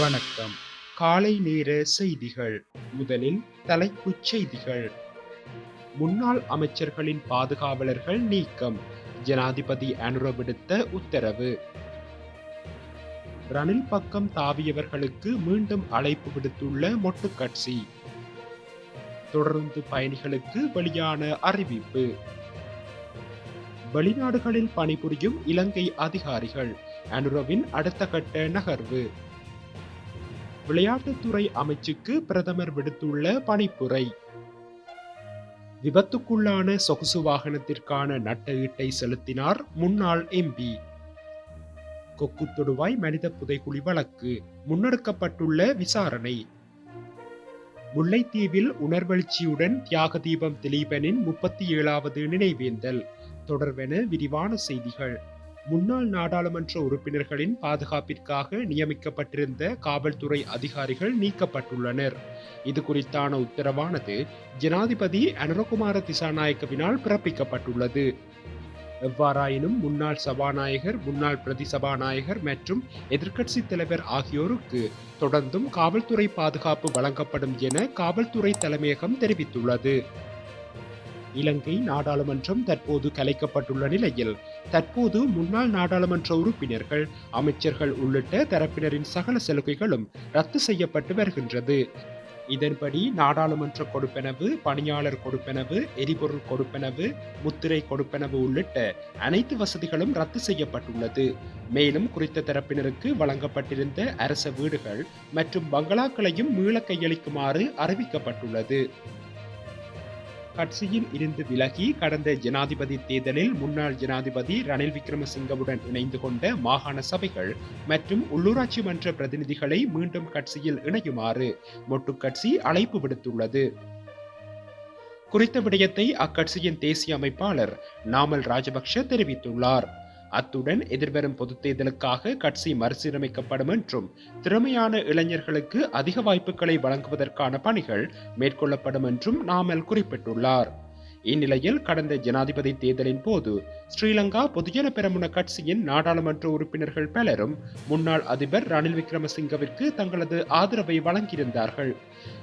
வணக்கம். காலை நேர செய்திகள். முதலில் தலைப்புச் செய்திகள். முன்னாள் அமைச்சர்களின் பாதுகாவலர்கள் நீக்கம். ஜனாதிபதி அனுர விடுத்த உத்தரவு. ரணில் பக்கம் தாவியவர்களுக்கு மீண்டும் அழைப்பு விடுத்துள்ள மொட்டு கட்சி. தொடர்ந்து பயணிகளுக்கு வெளியான அறிவிப்பு. வெளிநாடுகளில் பணிபுரியும் இலங்கை அதிகாரிகள் அனுரவின் அடுத்த கட்ட நகர்வு. விளையாட்டுத்துறை அமைச்சுக்கு பிரதமர் விடுத்துள்ள பணிப்புரை. விபத்துக்குள்ளான சொகுசு வாகனத்திற்கான நட்ட ஈட்டை செலுத்தினார் முன்னாள் எம்பி கொக்கு தொடுவாய் மனித புதைகுழி வழக்கு முன்னெடுக்கப்பட்டுள்ள விசாரணை. முல்லைத்தீவில் உணர்வெழுச்சியுடன் தியாக தீபம் திலீபனின் முப்பத்தி ஏழாவது நினைவேந்தல் தொடர்வென விரிவான செய்திகள். முன்னாள் நாடாளுமன்ற உறுப்பினர்களின் பாதுகாப்பிற்காக நியமிக்கப்பட்டிருந்த காவல்துறை அதிகாரிகள் நீக்கப்பட்டுள்ளனர். இது குறித்தான உத்தரவானது ஜனாதிபதி அனுரகுமார திசாநாயக்கவினால் பிறப்பிக்கப்பட்டுள்ளது. எவ்வாறாயினும் முன்னாள் சபாநாயகர் முன்னாள் பிரதி சபாநாயகர் மற்றும் எதிர்க்கட்சி தலைவர் ஆகியோருக்கு தொடர்ந்தும் காவல்துறை பாதுகாப்பு வழங்கப்படும் என காவல்துறை தலைமையகம் தெரிவித்துள்ளது. இலங்கை நாடாளுமன்றம் தற்போது கலைக்கப்பட்டுள்ள நிலையில். தற்போது முன்னாள் நாடாளுமன்ற உறுப்பினர்கள் அமைச்சர்கள் உள்ளிட்ட தரப்பினரின் சகல சலுகைகளும் ரத்து செய்யப்பட்டு வருகின்றது. இதன்படி நாடாளுமன்ற கொடுப்பனவு பணியாளர் கொடுப்பனவு எரிபொருள் கொடுப்பனவு முத்திரை கொடுப்பனவு உள்ளிட்ட அனைத்து வசதிகளும் ரத்து செய்யப்பட்டுள்ளது. மேலும் குறித்த தரப்பினருக்கு வழங்கப்பட்டிருந்த அரச வீடுகள் மற்றும் பங்களாக்களையும் மீள கையளிக்குமாறு அறிவிக்கப்பட்டுள்ளது. கட்சியில் இருந்து விலகி கடந்த ஜனாதிபதி தேர்தலில் முன்னாள் ஜனாதிபதி ரணில் விக்ரமசிங்கவுடன் இணைந்து கொண்ட மாகாண சபைகள் மற்றும் உள்ளூராட்சி மன்ற பிரதிநிதிகளை மீண்டும் கட்சியில் இணையுமாறு மொட்டு கட்சி அழைப்பு விடுத்துள்ளது. குறித்த விடயத்தை அக்கட்சியின் தேசிய அமைப்பாளர் நாமல் ராஜபக்ஷ தெரிவித்துள்ளார். அத்துடன் எதிர்வரும் பொதுத் தேர்தலுக்காக கட்சி மறுசீரமைக்கப்படும் என்றும் திறமையான இளைஞர்களுக்கு அதிக வாய்ப்புகளை வழங்குவதற்கான பணிகள் மேற்கொள்ளப்படும் என்றும் நாமல் குறிப்பிட்டுள்ளார். இந்நிலையில் கடந்த ஜனாதிபதி தேர்தலின் போது ஸ்ரீலங்கா பொதுஜன பெரமுன கட்சியின் நாடாளுமன்ற உறுப்பினர்கள் பலரும் முன்னாள் அதிபர் ரணில் விக்ரமசிங்கவிற்கு தங்களது ஆதரவை வழங்கியிருந்தார்கள்.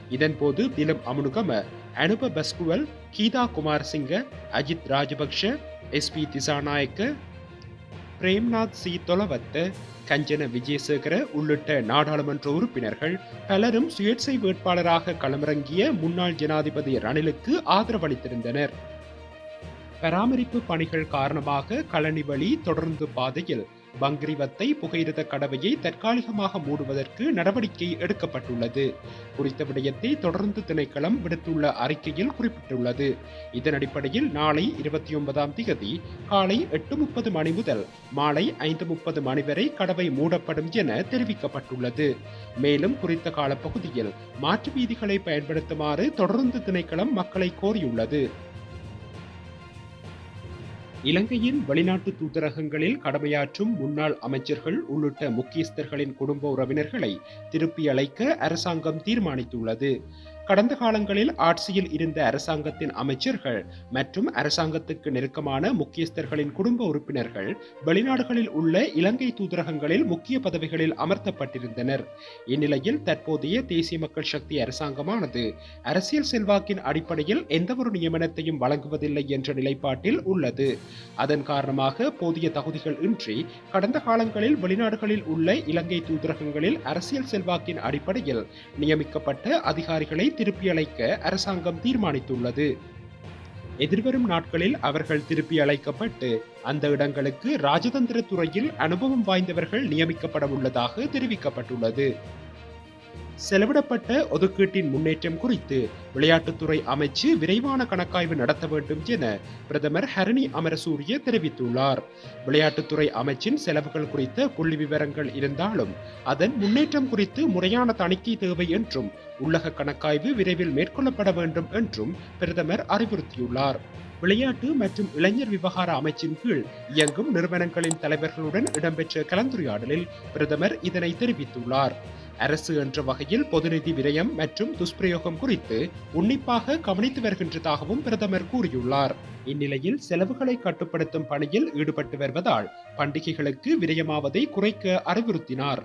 இதன்போது திலம் Amunugama அனுப Pasqual Geetha Kumarasinghe Ajith Rajapaksa S B Dissanayake Premnath C Dolawatta Kanchana Wijesekera உள்ளிட்ட நாடாளுமன்ற உறுப்பினர்கள் பலரும் சுயேட்சை வேட்பாளராக களமிறங்கிய முன்னாள் ஜனாதிபதி ரணிலுக்கு ஆதரவளித்திருந்தனர். பராமரிப்பு பணிகள் காரணமாக களனி வழி தொடர்ந்து பாதையில் பங்கிரிவத்தை புகையிரத கடவையை தற்காலிகமாக மூடுவதற்கு நடவடிக்கை எடுக்கப்பட்டுள்ளது. குறித்த விடயத்தை தொடர்ந்து திணைக்களம் விடுத்துள்ள அறிக்கையில் குறிப்பிட்டுள்ளது. இதன் அடிப்படையில் நாளை இருபத்தி ஒன்பதாம் திகதி காலை எட்டு முப்பது மணி முதல் மாலை ஐந்து முப்பது மணி வரை கடவை மூடப்படும் என தெரிவிக்கப்பட்டுள்ளது. மேலும் குறித்த காலப்பகுதியில் மாற்று வீதிகளை பயன்படுத்துமாறு தொடர்ந்து திணைக்களம் மக்களை கோரியுள்ளது. இலங்கையின் வெளிநாட்டு தூதரகங்களில் கடமையாற்றும் முன்னாள் அமைச்சர்கள் உள்ளிட்ட முக்கியஸ்தர்களின் குடும்ப உறவினர்களை திருப்பி அழைக்க அரசாங்கம் தீர்மானித்துள்ளது. கடந்த காலங்களில் ஆட்சியில் இருந்த அரசாங்கத்தின் அமைச்சர்கள் மற்றும் அரசாங்கத்துக்கு நெருக்கமான முக்கியஸ்தர்களின் குடும்ப உறுப்பினர்கள் வெளிநாடுகளில் உள்ள இலங்கை தூதரகங்களில் முக்கிய பதவிகளில் அமர்த்தப்பட்டிருந்தனர். இந்நிலையில் தற்போதைய தேசிய மக்கள் சக்தி அரசாங்கமானது அரசியல் செல்வாக்கின் அடிப்படையில் எந்தவொரு நியமனத்தையும் வழங்குவதில்லை என்ற நிலைப்பாட்டில் உள்ளது. அதன் காரணமாக போதிய தகுதிகள் இன்றி கடந்த காலங்களில் வெளிநாடுகளில் உள்ள இலங்கை தூதரகங்களில் அரசியல் செல்வாக்கின் அடிப்படையில் நியமிக்கப்பட்ட அதிகாரிகளை திருப்பி அழைக்க அரசாங்கம் தீர்மானித்துள்ளது. எதிர்வரும் நாட்களில் அவர்கள் திருப்பி அழைக்கப்பட்டு அந்த இடங்களுக்கு ராஜதந்திர துறையில் அனுபவம் வாய்ந்தவர்கள் நியமிக்கப்பட உள்ளதாக தெரிவிக்கப்பட்டுள்ளது. செலவிடப்பட்ட ஒதுக்கீட்டின் முன்னேற்றம் குறித்து விளையாட்டுத்துறை அமைச்சு விரைவான கணக்காய்வு நடத்த வேண்டும் என பிரதமர் ஹரணி அமரசூரிய தெரிவித்துள்ளார். விளையாட்டுத்துறை அமைச்சின் செலவுகள் குறித்த புள்ளி விவரங்கள் இருந்தாலும் அதன் முன்னேற்றம் குறித்து முறையான தணிக்கை தேவை என்றும் உள்ளக கணக்காய்வு விரைவில் மேற்கொள்ளப்பட வேண்டும் என்றும் பிரதமர் அறிவுறுத்தியுள்ளார். விளையாட்டு மற்றும் இளைஞர் விவகார அமைச்சின் கீழ் இயங்கும் நிறுவனங்களின் தலைவர்களுடன் இடம்பெற்ற கலந்துரையாடலில் பிரதமர் இதனை தெரிவித்துள்ளார். அரசு என்ற வகையில் பொதுநிதி விரயம் மற்றும் துஷ்பிரயோகம் குறித்து உன்னிப்பாக கவனித்து வருகின்றதாகவும் பிரதமர் கூறியுள்ளார். இந்நிலையில் செலவுகளை கட்டுப்படுத்தும் பணியில் ஈடுபட்டு வருவதால் பண்டிகைகளுக்கு விரயமாவதை குறைக்க அறிவுறுத்தினார்.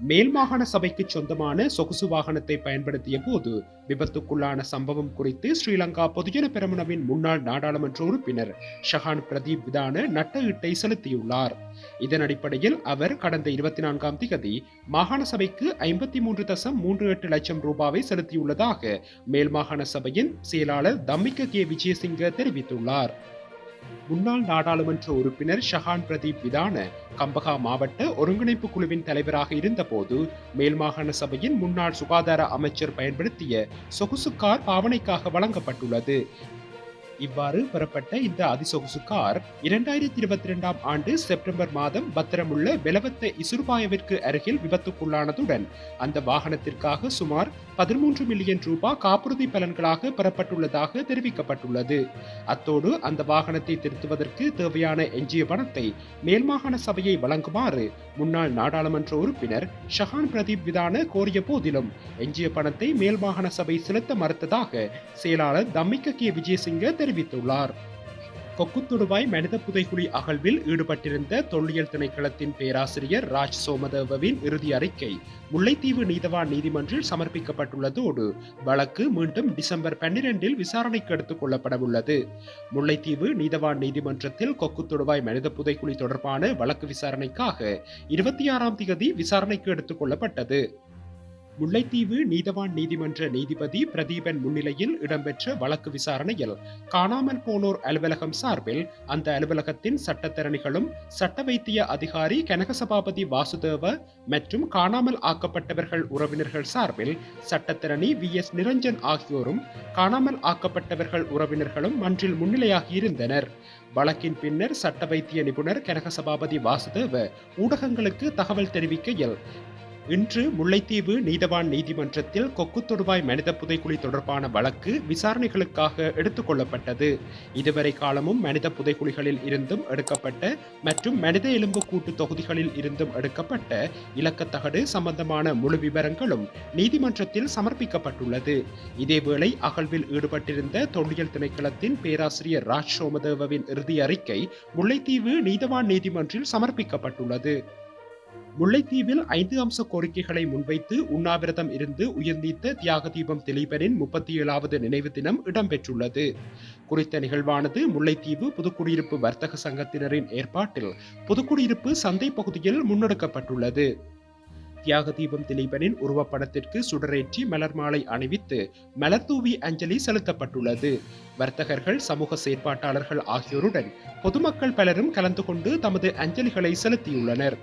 மேல் மாகாண சபைக்கு சொந்தமான சொகுசு வாகனத்தை பயன்படுத்திய போது விபத்துக்குள்ளான சம்பவம் குறித்து ஸ்ரீலங்கா பொதுஜன பெரமுனவின் முன்னாள் நாடாளுமன்ற உறுப்பினர் ஷஹான் பிரதீப் விதான நட்ட இட்டை செலுத்தியுள்ளார். இதன் அடிப்படையில் அவர் கடந்த இருபத்தி நான்காம் திகதி மாகாண சபைக்கு ஐம்பத்தி மூன்று தசம் மூன்று எட்டு லட்சம் ரூபாவை செலுத்தியுள்ளதாக மேல் மாகாண சபையின் செயலாளர் தம்மிக்க கே விஜயசிங்க தெரிவித்துள்ளார். முன்னாள் நாடாளுமன்ற உறுப்பினர் ஷஹான் பிரதீப் விதான கம்பகா மாவட்ட ஒருங்கிணைப்பு குழுவின் தலைவராக இருந்தபோது மேல் மாகாண சபையின் முன்னாள் சுகாதார அமைச்சர் பயன்படுத்திய சொகுசு கார் பாவனைக்காக வழங்கப்பட்டுள்ளது. இவ்வாறு பெறப்பட்ட இந்த அதிசொகுசு கார் இரண்டாயிரத்தி இருபத்தி இரண்டாம் ஆண்டு செப்டம்பர் மாதம் பத்திரமுள்ள பெலவத்த இசுர்பாயவிற்கு அருகில் விபத்துக்குள்ளானதுடன் அந்த வாகனத்திற்காக சுமார் பதிமூன்று மில்லியன் ரூபாய் காப்புறுதி பலன்களாக பெறப்பட்டுள்ளதாக தெரிவிக்கப்பட்டுள்ளது. அத்தோடு அந்த வாகனத்தை திருத்துவதற்கு தேவையான எஞ்சிய பணத்தை மேல் மாகாண சபையை வழங்குமாறு முன்னாள் நாடாளுமன்ற உறுப்பினர் ஷஹான் பிரதீப் விதான கோரிய போதிலும் எஞ்சிய பணத்தை மேல் மாகாண சபை செலுத்த மறுத்ததாக செயலாளர் தம்மிக்க கே. விஜயசிங்க தெரிவித்துள்ளார். கொக்குத்துடுவாய் மனித புதைகுழி அகழ்வில் ஈடுபட்டிருந்த தொல்லியல் திணைக்களத்தின் பேராசிரியர் ராஜ் சோமதேவவின் இறுதி அறிக்கை முல்லைத்தீவு நீதவான் நீதிமன்றில் சமர்ப்பிக்கப்பட்டுள்ளதோடு வழக்கு மீண்டும் டிசம்பர் பன்னிரெண்டில் விசாரணைக்கு எடுத்துக் கொள்ளப்படவுள்ளது முல்லைத்தீவு நீதவான் நீதிமன்றத்தில் கொக்குத்துடுவாய் மனித புதைக்குழி தொடர்பான வழக்கு விசாரணைக்காக இருபத்தி ஆறாம் தேதி விசாரணைக்கு எடுத்துக் கொள்ளப்பட்டது. முல்லைத்தீவு நீதவான் நீதிமன்ற நீதிபதி பிரதீபன் முன்னிலையில் இடம்பெற்ற வழக்கு விசாரணையில் காணாமல் போனோர் அலுவலகம் சார்பில் அந்த அலுவலகத்தின் சட்டத்திறனிகளும் சட்ட வைத்திய அதிகாரி கனகசபாபதி வாசுதேவ மற்றும் காணாமல் ஆக்கப்பட்டவர்கள் உறவினர்கள் சார்பில் சட்டத்திறனி வி எஸ் நிரஞ்சன் ஆகியோரும் காணாமல் ஆக்கப்பட்டவர்கள் உறவினர்களும் மன்றில் முன்னிலையாகியிருந்தனர். வழக்கின் பின்னர் சட்ட வைத்திய நிபுணர் கனகசபாபதி வாசுதேவ ஊடகங்களுக்கு தகவல் தெரிவிக்கையில் இன்று முல்லைத்தீவு நீதவான் நீதிமன்றத்தில் கொக்கு தொடுவாய் மனித புதைக்குழி தொடர்பான வழக்கு விசாரணைகளுக்காக எடுத்துக் கொள்ளப்பட்டது இதுவரை காலமும் மனித புதைக்குழிகளில் இருந்தும் எடுக்கப்பட்ட மற்றும் மனித எலும்பு கூட்டு தொகுதிகளில் இருந்தும் எடுக்கப்பட்ட இலக்கத்தகடு சம்பந்தமான முழு விவரங்களும் நீதிமன்றத்தில் சமர்ப்பிக்கப்பட்டுள்ளது. இதேவேளை அகழ்வில் ஈடுபட்டிருந்த தொல்லியல் திணைக்களத்தின் பேராசிரியர் ராஜ் சோமதேவவின் இறுதி அறிக்கை முல்லைத்தீவு நீதவான் நீதிமன்றில் சமர்ப்பிக்கப்பட்டுள்ளது. முல்லைத்தீவில் ஐந்து அம்ச கோரிக்கைகளை முன்வைத்து உண்ணாவிரதம் இருந்து உயிர்நீத்த தியாக தீபம் திலீபனின் முப்பத்தி ஏழாவது நினைவு தினம் இடம்பெற்றுள்ளது. குறித்த நிகழ்வானது முல்லைத்தீவு புதுக்குடியிருப்பு வர்த்தக சங்கத்தினரின் ஏற்பாட்டில் புதுக்குடியிருப்பு சந்தை பகுதியில் முன்னெடுக்கப்பட்டுள்ளது. தியாக தீபம் திலீபனின் உருவப்படத்திற்கு சுடரேற்றி மலர் மாலை அணிவித்து மலர்தூவி அஞ்சலி செலுத்தப்பட்டுள்ளது. வர்த்தகர்கள் சமூக செயற்பாட்டாளர்கள் ஆகியோருடன் பொதுமக்கள் பலரும் கலந்து கொண்டு தமது அஞ்சலிகளை செலுத்தியுள்ளனர்.